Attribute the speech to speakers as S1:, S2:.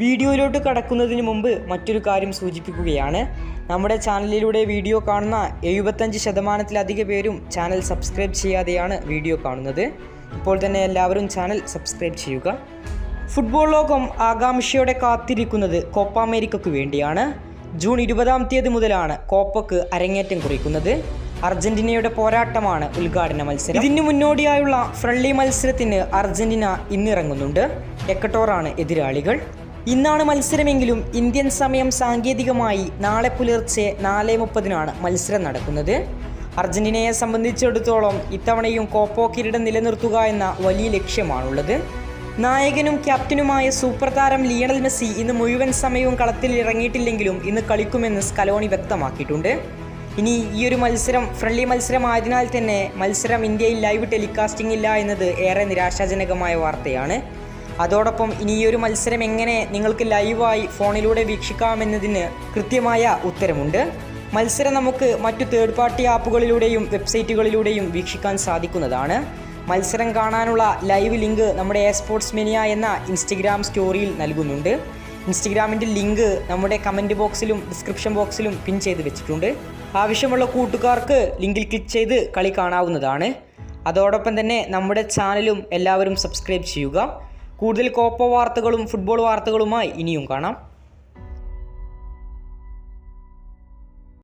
S1: വീഡിയോയിലോട്ട് കടക്കുന്നതിന് മുമ്പ് മറ്റൊരു കാര്യം സൂചിപ്പിക്കുകയാണ്. നമ്മുടെ ചാനലിലൂടെ വീഡിയോ കാണുന്ന എഴുപത്തഞ്ച് ശതമാനത്തിലധികം പേരും ചാനൽ സബ്സ്ക്രൈബ് ചെയ്യാതെയാണ് വീഡിയോ കാണുന്നത്. ഇപ്പോൾ തന്നെ എല്ലാവരും ചാനൽ സബ്സ്ക്രൈബ് ചെയ്യുക. ഫുട്ബോൾ ലോകം ആകാംക്ഷയോടെ കാത്തിരിക്കുന്നത് കോപ്പ അമേരിക്കയ്ക്ക് വേണ്ടിയാണ്. ജൂൺ ഇരുപതാം തീയതി മുതലാണ് കോപ്പക്ക് അരങ്ങേറ്റം കുറിക്കുന്നത്. അർജന്റീനയുടെ പോരാട്ടമാണ് ഉദ്ഘാടന മത്സരം. ഇതിന് മുന്നോടിയായുള്ള ഫ്രണ്ട്ലി മത്സരത്തിന് അർജന്റീന ഇന്നിറങ്ങുന്നുണ്ട്. എക്കട്ടോറാണ് എതിരാളികൾ. ഇന്നാണ് മത്സരമെങ്കിലും ഇന്ത്യൻ സമയം സാങ്കേതികമായി നാളെ പുലർച്ചെ നാല് മുപ്പതിനാണ് മത്സരം നടക്കുന്നത്. അർജന്റീനയെ സംബന്ധിച്ചിടത്തോളം ഇത്തവണയും കോപ്പോ കിരീടം നിലനിർത്തുക എന്ന വലിയ ലക്ഷ്യമാണുള്ളത്. നായകനും ക്യാപ്റ്റനുമായ സൂപ്പർ താരം ലിയണൽ മെസ്സി ഇന്ന് മുഴുവൻ സമയവും കളത്തിൽ ഇറങ്ങിയിട്ടില്ലെങ്കിലും ഇന്ന് കളിക്കുമെന്ന് സ്കലോണി വ്യക്തമാക്കിയിട്ടുണ്ട്. ഇനി ഈ ഒരു മത്സരം ഫ്രണ്ട്ലി മത്സരമായതിനാൽ തന്നെ മത്സരം ഇന്ത്യയിൽ ലൈവ് ടെലികാസ്റ്റിംഗ് ഇല്ല എന്നത് ഏറെ നിരാശാജനകമായ വാർത്തയാണ്. അതോടൊപ്പം ഇനി ഈ ഒരു മത്സരം എങ്ങനെ നിങ്ങൾക്ക് ലൈവായി ഫോണിലൂടെ വീക്ഷിക്കാമെന്നതിന് കൃത്യമായ ഉത്തരമുണ്ട്. മത്സരം നമുക്ക് മറ്റു തേർഡ് പാർട്ടി ആപ്പുകളിലൂടെയും വെബ്സൈറ്റുകളിലൂടെയും വീക്ഷിക്കാൻ സാധിക്കുന്നതാണ്. മത്സരം കാണാനുള്ള ലൈവ് ലിങ്ക് നമ്മുടെ എ സ്പോർട്സ് മെനിയ എന്ന ഇൻസ്റ്റഗ്രാം സ്റ്റോറിയിൽ നൽകുന്നുണ്ട്. ഇൻസ്റ്റഗ്രാമിന്റെ ലിങ്ക് നമ്മുടെ കമന്റ് ബോക്സിലും ഡിസ്ക്രിപ്ഷൻ ബോക്സിലും പിൻ ചെയ്ത് വെച്ചിട്ടുണ്ട്. ആവശ്യമുള്ള കൂട്ടുകാർക്ക് ലിങ്കിൽ ക്ലിക്ക് ചെയ്ത് കളി കാണാവുന്നതാണ്. അതോടൊപ്പം തന്നെ നമ്മുടെ ചാനലും എല്ലാവരും സബ്സ്ക്രൈബ് ചെയ്യുക. കൂടുതൽ കോപ്പ വാർത്തകളും ഫുട്ബോൾ വാർത്തകളുമായി ഇനിയും കാണാം.